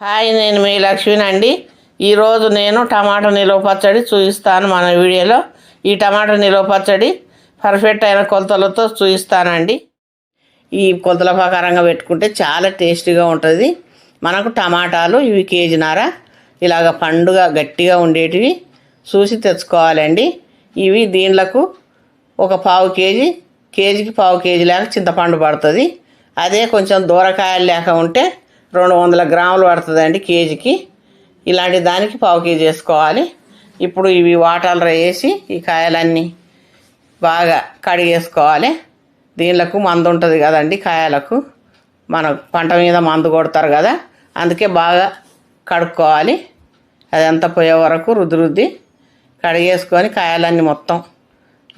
Hi నేను మీ లక్ష్మినండి ఈరోజు నేను టమాటా నిలువ పచ్చడి చూపిస్తాను మన వీడియోలో. ఈ టమాటా నిలువ పచ్చడి పర్ఫెక్ట్ అయిన కొలతలతో చూపిస్తానండి. ఈ కొలతల ప్రకారంగా పెట్టుకుంటే చాలా టేస్టీగా ఉంటుంది. మనకు టమాటాలు ఇవి కేజీనార ఇలాగ పండుగ గట్టిగా ఉండేటివి చూసి తెచ్చుకోవాలండి. ఇవి దీనిలకు ఒక పావు కేజీ కేజీకి పావు కేజీ లేక చింతపండు పడుతుంది. అదే కొంచెం దూరకాయలు లేక ఉంటే రెండు వందల గ్రాములు పడుతుందండి కేజీకి. ఇలాంటి దానికి పావు కేజీ వేసుకోవాలి. ఇప్పుడు ఇవి వాటర్లో వేసి ఈ కాయలన్నీ బాగా కడిగేసుకోవాలి దీనిలకు మందు ఉంటుంది కదండి కాయలకు. మన పంట మీద మందు కొడతారు కదా అందుకే బాగా కడుక్కోవాలి. అదంతా పోయే వరకు రుద్ది రుద్ది కడిగేసుకొని కాయలన్నీ మొత్తం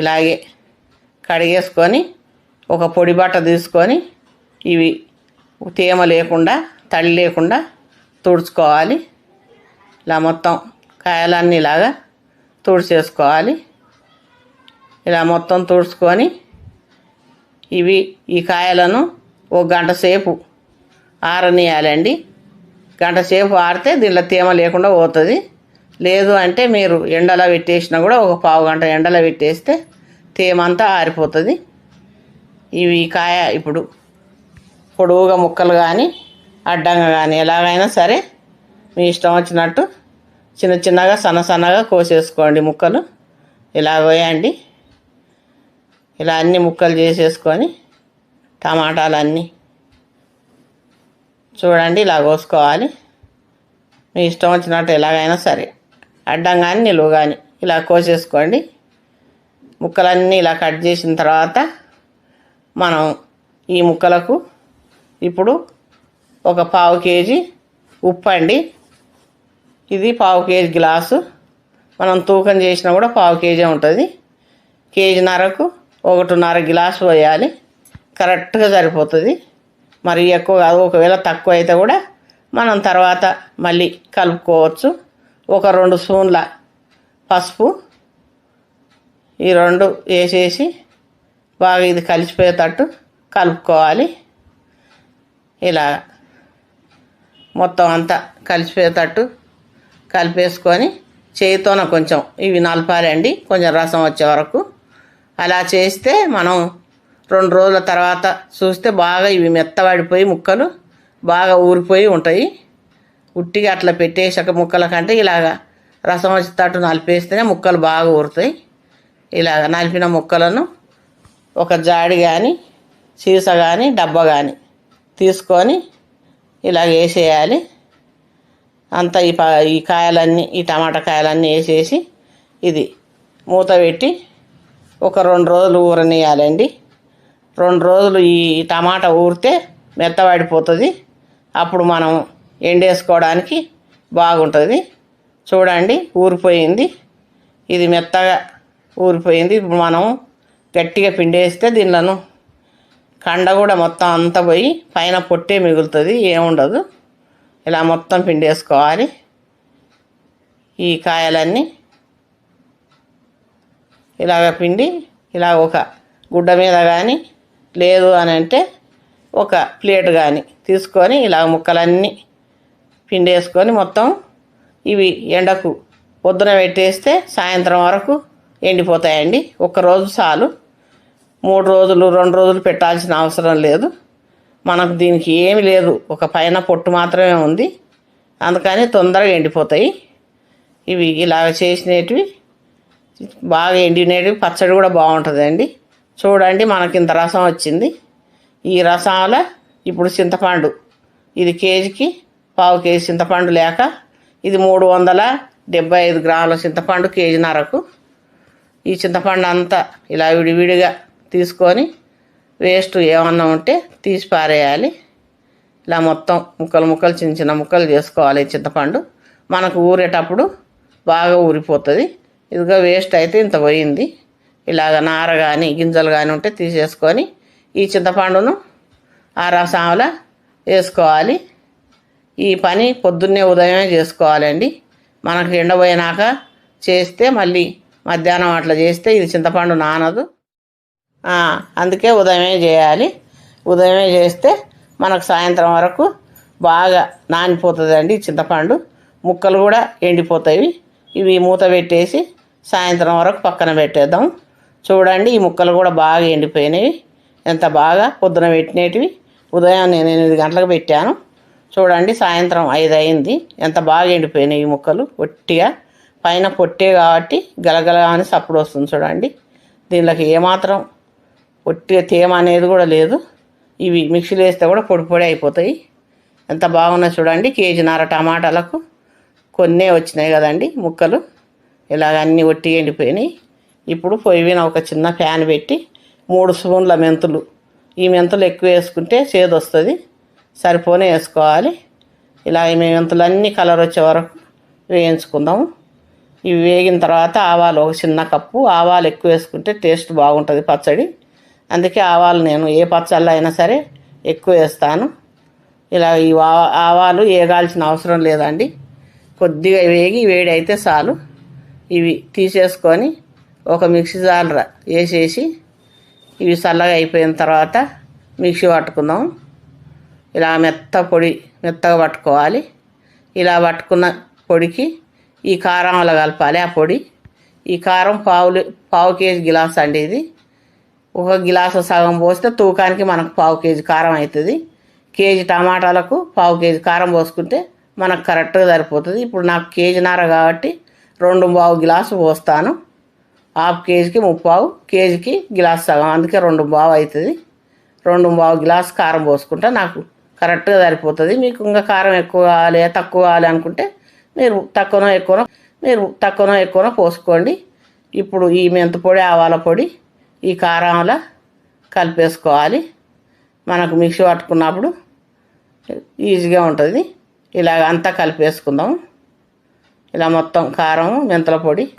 ఇలాగే కడిగేసుకొని ఒక పొడి బట్ట తీసుకొని ఇవి తేమ లేకుండా తడి లేకుండా తుడుచుకోవాలి. ఇలా మొత్తం కాయలన్నీ ఇలాగా తుడిచేసుకోవాలి. ఇలా మొత్తం తుడుచుకొని ఇవి ఈ కాయలను ఒక గంట సేపు ఆరనియాలండి. గంట సేపు ఆరితే దీనిలో తేమ లేకుండా పోతుంది. లేదు అంటే మీరు ఎండలో పెట్టేసినా కూడా ఒక పావు గంట ఎండలో పెట్టేస్తే తేమ అంతా ఆరిపోతుంది. ఇవి కాయ ఇప్పుడు పొడవుగా ముక్కలు కానీ అడ్డంగా కానీ ఎలాగైనా సరే మీ ఇష్టం వచ్చినట్టు చిన్న చిన్నగా సన్న సన్నగా కోసేసుకోండి ముక్కలు. ఇలా కోయండి ఇలా అన్ని ముక్కలు చేసేసుకొని టమాటాలన్నీ చూడండి ఇలా కోసుకోవాలి. మీ ఇష్టం వచ్చినట్టు ఎలాగైనా సరే అడ్డం కానీ నిలువు కానీ ఇలా కోసేసుకోండి. ముక్కలన్నీ ఇలా కట్ చేసిన తర్వాత మనం ఈ ముక్కలకు ఇప్పుడు ఒక పావు కేజీ ఉప్పు అండి. ఇది పావు కేజీ గ్లాసు. మనం తూకం చేసినా కూడా పావు కేజీ ఉంటుంది. కేజీన్నరకు ఒకటిన్నర గ్లాసు పోయాలి కరెక్ట్గా సరిపోతుంది. మరి ఎక్కువ కాదు ఒకవేళ తక్కువ అయితే కూడా మనం తర్వాత మళ్ళీ కలుపుకోవచ్చు. ఒక రెండు స్పూన్ల పసుపు. ఈ రెండు వేసేసి బాగా ఇది కలిసిపోయేటట్టు కలుపుకోవాలి. ఇలా మొత్తం అంతా కలిసిపోయేటట్టు కలిపేసుకొని చేయితోన కొంచెం ఇవి నలపాలండి. కొంచెం రసం వచ్చే వరకు. అలా చేస్తే మనం రెండు రోజుల తర్వాత చూస్తే బాగా ఇవి మెత్తబడిపోయి ముక్కలు బాగా ఊరిపోయి ఉంటాయి. ఉట్టిగా అట్లా పెట్టేసాక ముక్కల కంటే ఇలాగా రసం వచ్చేటట్టు నలిపేస్తేనే ముక్కలు బాగా ఊరుతాయి. ఇలాగ నలిపిన ముక్కలను ఒక జాడి కానీ సీస కానీ డబ్బా కానీ తీసుకొని ఇలా వేసేయాలి. అంతా ఈ ప ఈ కాయలన్నీ ఈ టమాటా కాయలన్నీ వేసేసి ఇది మూత పెట్టి ఒక రెండు రోజులు ఊరనియాలండి రెండు రోజులు ఈ టమాటా ఊరితే మెత్తబడిపోతుంది. అప్పుడు మనం ఎండేసుకోవడానికి బాగుంటుంది. చూడండి ఊరిపోయింది. ఇది మెత్తగా ఊరిపోయింది. ఇప్పుడు మనం గట్టిగా పిండేస్తే దీనిలను కండ కూడా మొత్తం అంతా పోయి పైన పొట్టే మిగులుతుంది ఏముండదు. ఇలా మొత్తం పిండేసుకోవాలి ఈ కాయలన్నీ ఇలాగ పిండి ఇలా ఒక గుడ్డ మీద కానీ లేదు అని అంటే ఒక ప్లేట్ కానీ తీసుకొని ఇలా ముక్కలన్నీ పిండేసుకొని మొత్తం ఇవి ఎండకు పొద్దున పెట్టేస్తే సాయంత్రం వరకు ఎండిపోతాయండి. రోజు చాలు. మూడు రోజులు రెండు రోజులు పెట్టాల్సిన అవసరం లేదు. మనకు దీనికి ఏమి లేదు. ఒక పైన పొట్టు మాత్రమే ఉంది. అందుకని తొందరగా ఎండిపోతాయి. ఇవి ఇలాగ చేసినవి బాగా ఎండినవి పచ్చడి కూడా బాగుంటుందండి. చూడండి మనకి ఇంత రసం వచ్చింది. ఈ రసంలో ఇప్పుడు చింతపండు. ఇది కేజీకి పావు కేజీ చింతపండు లేక ఇది మూడు వందల డెబ్బై ఐదు గ్రాముల చింతపండు కేజీన్నరకు. ఈ చింతపండు అంతా ఇలా విడివిడిగా తీసుకొని వేస్ట్ ఏమన్నా ఉంటే తీసి పారేయాలి. ఇలా మొత్తం ముక్కలు ముక్కలు చిన్న చిన్న ముక్కలు చేసుకోవాలి చింతపండు. మనకు ఊరేటప్పుడు బాగా ఊరిపోతుంది. ఇదిగో వేస్ట్ అయితే ఇంత పోయింది. ఇలాగ నార కానీ గింజలు కానీ ఉంటే తీసేసుకొని ఈ చింతపండును ఆ రసాముల వేసుకోవాలి. ఈ పని పొద్దున్నే ఉదయమే చేసుకోవాలండి. మనకు ఎండపోయినాక చేస్తే మళ్ళీ మధ్యాహ్నం అట్లా చేస్తే ఇది చింతపండు నానదు. అందుకే ఉదయమే చేయాలి. ఉదయమే చేస్తే మనకు సాయంత్రం వరకు బాగా నానిపోతుందండి చింతపండు. ముక్కలు కూడా ఎండిపోతాయి. ఇవి మూత పెట్టేసి సాయంత్రం వరకు పక్కన పెట్టేద్దాం. చూడండి ఈ ముక్కలు కూడా బాగా ఎండిపోయినవి. ఎంత బాగా పొద్దున పెట్టినవి ఉదయం నేను ఎనిమిది గంటలకు పెట్టాను. చూడండి సాయంత్రం ఐదు అయింది. ఎంత బాగా ఎండిపోయినాయి ఈ ముక్కలు. పొట్టిగా పైన పొట్టే కాబట్టి గలగల అని సప్పుడు వస్తుంది చూడండి. దీనిలోకి ఏమాత్రం పొట్టిగా తేమ అనేది కూడా లేదు. ఇవి మిక్సీలో వేస్తే కూడా పొడి పొడి అయిపోతాయి. ఎంత బాగున్నా చూడండి. కేజీన్నర టమాటాలకు కొన్నే వచ్చినాయి కదండి ముక్కలు. ఇలాగ అన్నీ ఒట్టి ఎండిపోయినాయి. ఇప్పుడు పొయ్యి మీద ఒక చిన్న ఫ్యాన్ పెట్టి మూడు స్పూన్ల మెంతులు. ఈ మెంతులు ఎక్కువ వేసుకుంటే చేదు వస్తుంది. సరిపోనే వేసుకోవాలి. ఇలా ఈ మెంతులు అన్నీ కలర్ వచ్చే వరకు వేయించుకుందాము. ఇవి వేగిన తర్వాత ఆవాలు ఒక చిన్న కప్పు. ఆవాలు ఎక్కువ వేసుకుంటే టేస్ట్ బాగుంటుంది పచ్చడి. అందుకే ఆవాలు నేను ఏ పచ్చళ్ళు అయినా సరే ఎక్కువ వేస్తాను. ఇలా ఈ ఆవాలు వేగాల్సిన అవసరం లేదండి. కొద్దిగా వేగి వేడి అయితే చాలు. ఇవి తీసేసుకొని ఒక మిక్సీ జార్ వేసేసి ఇవి చల్లగా అయిపోయిన తర్వాత మిక్సీ పట్టుకుందాం. ఇలా మెత్త పొడి మెత్తగా పట్టుకోవాలి. ఇలా పట్టుకున్న పొడికి ఈ కారం అలా కలపాలి. ఆ పొడి ఈ కారం పావులు పావు కేజీ గిలాస్ అండి ఇది. ఒక గిలాసు సగం పోస్తే తూకానికి మనకు పావు కేజీ కారం అవుతుంది. కేజీ టమాటాలకు పావు కేజీ కారం పోసుకుంటే మనకు కరెక్ట్గా సరిపోతుంది. ఇప్పుడు నాకు కేజీన్నర కాబట్టి రెండు పావు గిలాసు పోస్తాను. హాఫ్ కేజీకి ముప్పావు కేజీకి గిలాస్ సగం. అందుకే రెండు బావు అవుతుంది. రెండు బావు గిలాస్ కారం పోసుకుంటే నాకు కరెక్ట్గా సరిపోతుంది. మీకు ఇంకా కారం ఎక్కువ కావాలి తక్కువ కావాలి అనుకుంటే మీరు తక్కువనో ఎక్కువనో మీరు తక్కువనో ఎక్కువనో పోసుకోండి. ఇప్పుడు ఈ మెంత పొడి ఆవాల పొడి ఈ కారంలో కలిపేసుకోవాలి. మనకు మిక్సీ పట్టుకున్నప్పుడు ఈజీగా ఉంటుంది. ఇలాగ అంతా కలిపేసుకుందాం ఇలా మొత్తం కారం మెంతుల పొడి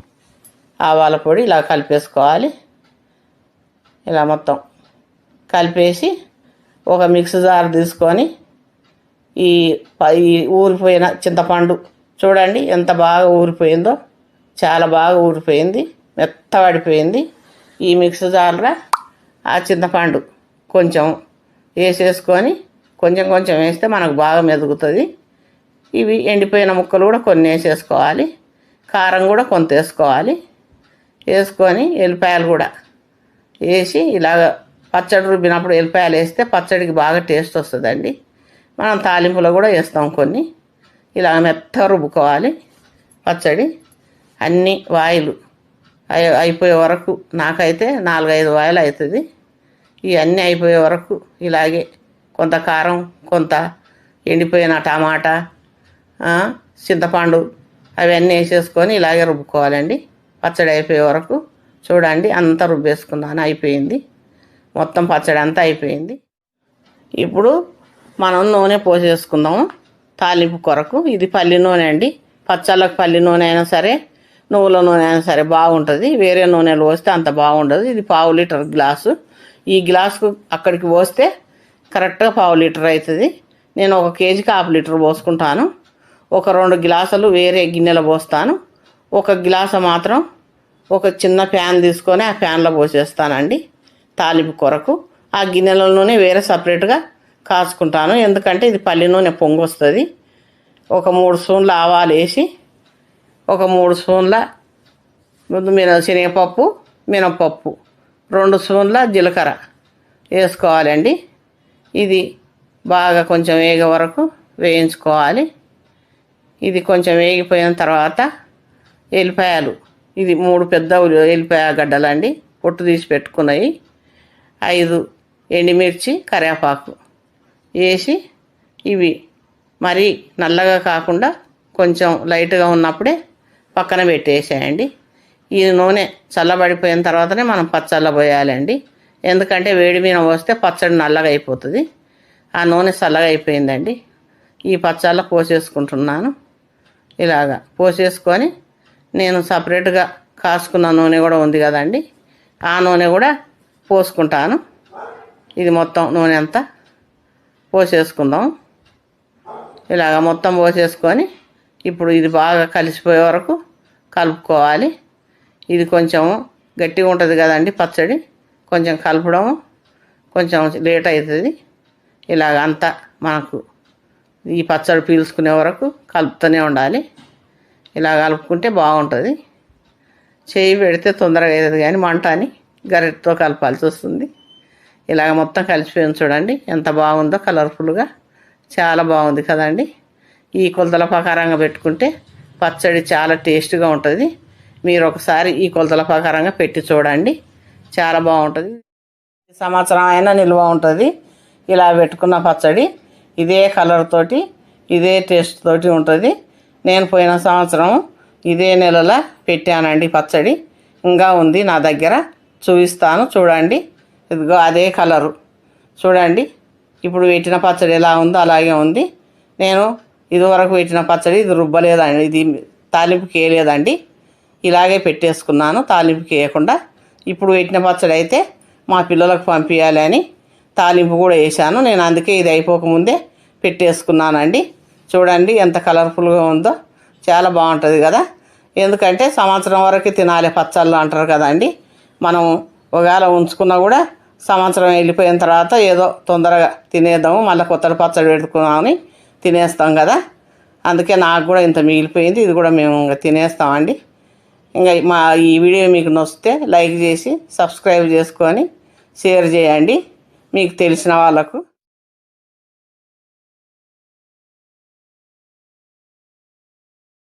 ఆవాల పొడి ఇలా కలిపేసుకోవాలి. ఇలా మొత్తం కలిపేసి ఒక మిక్సీ జార్ తీసుకొని ఈ ప- ఈ ఊరిపోయిన చింతపండు చూడండి ఎంత బాగా ఊరిపోయిందో. చాలా బాగా ఊరిపోయింది. మెత్తబడిపోయింది ఈ మిక్స్ జార్లో ఆ చింతపండు కొంచెం వేసేసుకొని కొంచెం కొంచెం వేస్తే మనకు బాగా మెదుగుతుంది. ఇవి ఎండిపోయిన ముక్కలు కూడా కొన్ని వేసేసుకోవాలి. కారం కూడా కొంత వేసుకోవాలి. వేసుకొని ఎల్లిపాయలు కూడా వేసి ఇలాగ పచ్చడి రుబ్బినప్పుడు ఎల్లిపాయలు వేస్తే పచ్చడికి బాగా టేస్ట్ వస్తుందండి. మనం తాలింపులో కూడా వేస్తాం కొన్ని. ఇలా మెత్త రుబ్బుకోవాలి పచ్చడి. అన్ని వాయిలు అయిపోయే వరకు నాకైతే నాలుగైదు వాయిలు అవుతుంది ఇవన్నీ అయిపోయే వరకు ఇలాగే కొంత కారం కొంత ఎండిపోయిన టమాటా చింతపండు అవన్నీ వేసేసుకొని ఇలాగే రుబ్బుకోవాలండి. పచ్చడి అయిపోయే వరకు చూడండి అంతా రుబ్బేసుకున్నాను అయిపోయింది. మొత్తం పచ్చడి అంతా అయిపోయింది. ఇప్పుడు మనం నూనె పోసేసుకుందాము తాలింపు కొరకు. ఇది పల్లి నూనె అండి. పచ్చళ్ళకు పల్లి నూనె అయినా సరే నువ్వుల నూనె అయినా సరే బాగుంటుంది. వేరే నూనెలు పోస్తే అంత బాగుండదు. ఇది పావు లీటర్ గ్లాసు. ఈ గ్లాసుకు అక్కడికి పోస్తే కరెక్ట్గా పావు లీటర్ అవుతుంది నేను ఒక కేజీకి హాఫ్ లీటర్ పోసుకుంటాను. ఒక రెండు గ్లాసులు వేరే గిన్నెలో పోస్తాను. ఒక గ్లాసు మాత్రం ఒక చిన్న ప్యాన్ తీసుకొని ఆ ప్యాన్లో పోసేస్తానండి తాలింపు కొరకు. ఆ గిన్నెల నూనె వేరే సపరేట్గా కాచుకుంటాను. ఎందుకంటే ఇది పల్లి నూనె పొంగు వస్తుంది ఒక మూడు సూన్లు ఆవాలు వేసి ఒక మూడు స్పూన్ల ముందు మిన శనగపప్పు మినపప్పు రెండు స్పూన్ల జీలకర్ర వేసుకోవాలండి. ఇది బాగా కొంచెం వేగే వరకు వేయించుకోవాలి. ఇది కొంచెం వేగిపోయిన తర్వాత ఎల్లిపాయలు ఇది మూడు పెద్ద ఎల్లిపాయ గడ్డలండి పొట్టు తీసి పెట్టుకున్నాయి. ఐదు ఎండుమిర్చి కరివేపాకు వేసి ఇవి మరీ నల్లగా కాకుండా కొంచెం లైట్గా ఉన్నప్పుడే పక్కన పెట్టేసేయండి. ఈ నూనె చల్లబడిపోయిన తర్వాతనే మనం పచ్చళ్ళ పోయాలండి ఎందుకంటే వేడి మీద పోస్తే పచ్చడి నల్లగా అయిపోతుంది. ఆ నూనె చల్లగా అయిపోయిందండి. ఈ పచ్చళ్ళ పోసేసుకుంటున్నాను. ఇలాగా పోసేసుకొని నేను సపరేట్గా కాసుకున్న నూనె కూడా ఉంది కదండి. ఆ నూనె కూడా పోసుకుంటాను. ఇది మొత్తం నూనె అంతా పోసేసుకుందాం. ఇలాగ మొత్తం పోసేసుకొని ఇప్పుడు ఇది బాగా కలిసిపోయే వరకు కలుపుకోవాలి. ఇది కొంచెం గట్టిగా ఉంటుంది కదండి పచ్చడి. కొంచెం కలపడం కొంచెం లేట్ అవుతుంది. ఇలాగ అంతా మనకు ఈ పచ్చడి పీల్చుకునే వరకు కలుపుతూనే ఉండాలి. ఇలా కలుపుకుంటే బాగుంటుంది. చేయి పెడితే తొందరగా అవుతుంది కానీ మంట అని గరిటతో కలపాల్సి వస్తుంది. ఇలాగ మొత్తం కలిసిపోయింది చూడండి. ఎంత బాగుందో కలర్ఫుల్గా చాలా బాగుంది కదండి. ఈ కొలతల ప్రకారంగా పెట్టుకుంటే పచ్చడి చాలా టేస్ట్గా ఉంటుంది. మీరు ఒకసారి ఈ కొలతల ప్రకారంగా పెట్టి చూడండి. చాలా బాగుంటుంది. సంవత్సరం అయినా నిల్వ ఉంటుంది. ఇలా పెట్టుకున్న పచ్చడి ఇదే కలర్ తోటి ఇదే టేస్ట్ తోటి ఉంటుంది. నేను పోయిన సంవత్సరం ఇదే నెలలో పెట్టానండి పచ్చడి. ఇంకా ఉంది నా దగ్గర. చూపిస్తాను చూడండి. ఇదిగో అదే కలరు. చూడండి. ఇప్పుడు పెట్టిన పచ్చడి ఎలా ఉందో అలాగే ఉంది. నేను ఇదివరకు పెట్టిన పచ్చడి ఇది రుబ్బలేదండి. ఇది తాలింపుకి వేయలేదండి ఇలాగే పెట్టేసుకున్నాను తాలింపుకి వేయకుండా ఇప్పుడు పెట్టిన పచ్చడి అయితే మా పిల్లలకు పంపించాలి అని తాలింపు కూడా వేసాను నేను అందుకే ఇది అయిపోకముందే పెట్టేసుకున్నానండి. చూడండి ఎంత కలర్ఫుల్గా ఉందో. చాలా బాగుంటుంది కదా. ఎందుకంటే సంవత్సరం వరకు తినాలి పచ్చళ్ళు అంటారు కదండి. మనం ఒకవేళ ఉంచుకున్నా కూడా సంవత్సరం వెళ్ళిపోయిన తర్వాత ఏదో తొందరగా తినేద్దాము. మళ్ళీ కొత్త పచ్చడి పెట్టుకున్నామని తినేస్తాం కదా? అందుకే నాకు కూడా ఇంత మిగిలిపోయింది. ఇది కూడా మేము ఇంకా తినేస్తామండి. ఇంకా మా ఈ వీడియో మీకు నొస్తే లైక్ చేసి సబ్స్క్రైబ్ చేసుకొని షేర్ చేయండి. మీకు తెలిసిన వాళ్ళకు